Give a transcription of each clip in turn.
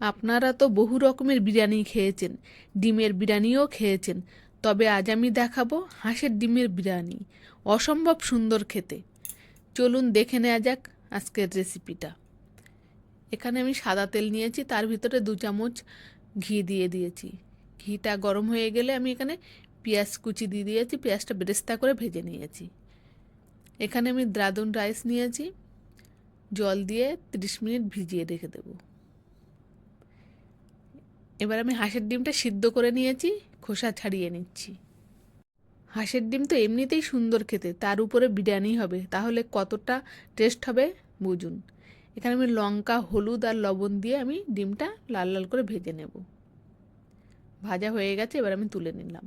আপনারা তো বহু রকমের বিরিয়ানি খেয়েছেন, ডিমের বিরিয়ানিও খেয়েছেন। তবে আজ আমি দেখাবো হাঁসের ডিমের বিরিয়ানি, অসম্ভব সুন্দর খেতে। চলুন দেখে নেওয়া যাক আজকের রেসিপিটা। এখানে আমি সাদা তেল নিয়েছি, তার ভিতরে দু চামচ ঘি দিয়ে দিয়েছি। ঘিটা গরম হয়ে গেলে আমি এখানে পেঁয়াজ কুচি দিয়ে দিয়েছি, পেঁয়াজটা বেরেস্তা করে ভেজে নিয়েছি। এখানে আমি দ্রাদুন রাইস নিয়েছি, জল দিয়ে তিরিশ মিনিট ভিজিয়ে রেখে দেবো। এবার আমি হাঁসের ডিমটা সিদ্ধ করে নিয়েছি, খোসা ছাড়িয়ে নিচ্ছি। হাঁসের ডিম তো এমনিতেই সুন্দর খেতে, তার উপরে বিরিয়ানি হবে, তাহলে কতটা টেস্ট হবে বুঝুন। এখানে আমি লঙ্কা, হলুদ আর লবণ দিয়ে আমি ডিমটা লাল লাল করে ভেজে নেব। ভাজা হয়ে গেছে, এবার আমি তুলে নিলাম।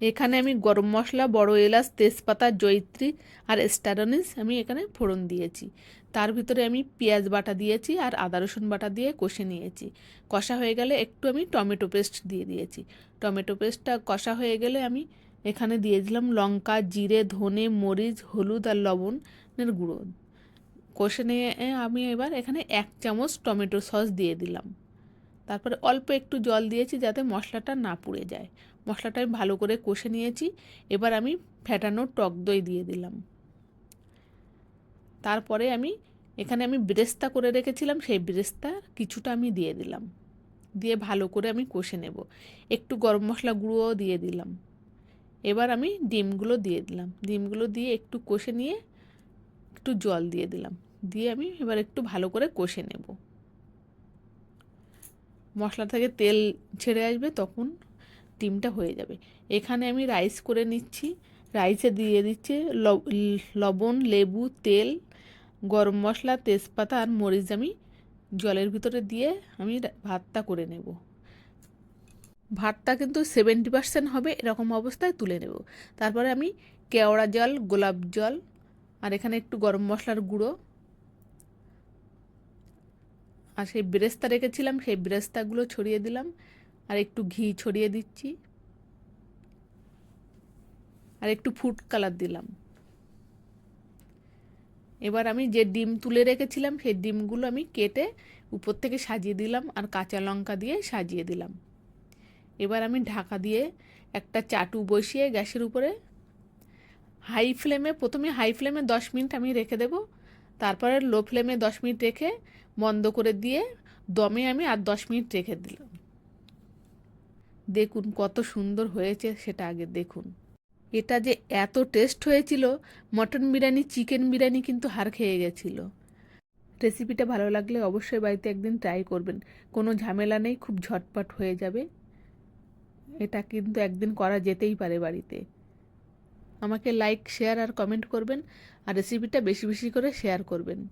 এখানে আমি গরম মশলা, বড় এলাচ, তেজপাতা, জয়িত্রী আর স্টারনিস আমি এখানে ফোড়ন দিয়েছি। তার ভিতরে আমি পেঁয়াজ বাটা দিয়েছি আর আদা রসুন বাটা দিয়ে কষে নিয়েছি। কষা হয়ে গেলে একটু আমি টমেটো পেস্ট দিয়ে দিয়েছি। টমেটো পেস্টটা কষা হয়ে গেলে আমি এখানে দিয়ে দিলাম লঙ্কা, জিরে, ধনে, মরিচ, হলুদ আর লবণের গুঁড়ো। কষে নিয়ে আমি এবার এখানে এক চামচ টমেটো সস দিয়ে দিলাম। তারপরে অল্প একটু জল দিয়েছি যাতে মশলাটা না পুড়ে যায়। মশলাটা আমি ভালো করে কষে নিয়েছি। এবার আমি ফ্যাটানো টক দই দিয়ে দিলাম। তারপরে আমি এখানে আমি ব্রেস্তা করে রেখেছিলাম, সেই ব্রেস্তা কিছুটা আমি দিয়ে দিলাম। দিয়ে ভালো করে আমি কষে নেব। একটু গরম মশলা গুঁড়োও দিয়ে দিলাম। এবার আমি ডিমগুলো দিয়ে দিলাম। ডিমগুলো দিয়ে একটু কষে নিয়ে একটু জল দিয়ে দিলাম। দিয়ে আমি এবার একটু ভালো করে কষে নেব। মশলা থেকে তেল ছেড়ে আসবে, তখন ডিমটা হয়ে যাবে। এখানে আমি রাইস করে নিচ্ছি। রাইসে দিয়ে দিচ্ছি লবণ, লেবু, তেল, গরম মশলা, তেজপাতা আর মরিচ আমি জলের ভিতরে দিয়ে আমি ভাতটা করে নেব। ভাতটা কিন্তু সেভেন্টি পার্সেন্ট হবে এরকম অবস্থায় তুলে নেব। তারপরে আমি কেওড়া জল, গোলাপ জল আর এখানে একটু গরম মশলার গুঁড়ো আর সেই ব্রেস্তা রেখেছিলাম, সেই ব্রেস্তাগুলো ছড়িয়ে দিলাম আর একটু ঘি ছড়িয়ে দিচ্ছি। আর একটু ফুড কালার দিলাম। এবার আমি যে ডিম তুলে রেখেছিলাম, সেই ডিমগুলো আমি কেটে উপর থেকে সাজিয়ে দিলাম আর কাঁচা লঙ্কা দিয়ে সাজিয়ে দিলাম। এবার আমি ঢাকা দিয়ে একটা চাটু বসিয়ে গ্যাসের উপরে হাই ফ্লেমে প্রথমে হাই ফ্লেমে দশ মিনিট আমি রেখে দেব। তারপরে লো ফ্লেমে দশ মিনিট রেখে বন্ধ করে দিয়ে দমে আমি আর দশ মিনিট রেখে দিলাম। দেখুন কত সুন্দর হয়েছে সেটা আগে দেখুন। এটা যে এত টেস্ট হয়েছিল, মটন বিরিয়ানি, চিকেন বিরিয়ানি কিন্তু হার খেয়ে গেছিল। রেসিপিটা ভালো লাগলে অবশ্যই বাড়িতে একদিন ট্রাই করবেন। কোনো ঝামেলা নেই, খুব ঝটপট হয়ে যাবে। এটা কিন্তু একদিন করা যেতেই পারে বাড়িতে। আমাকে লাইক শেয়ার আর কমেন্ট করবেন আর রেসিপিটা বেশি বেশি করে শেয়ার করবেন।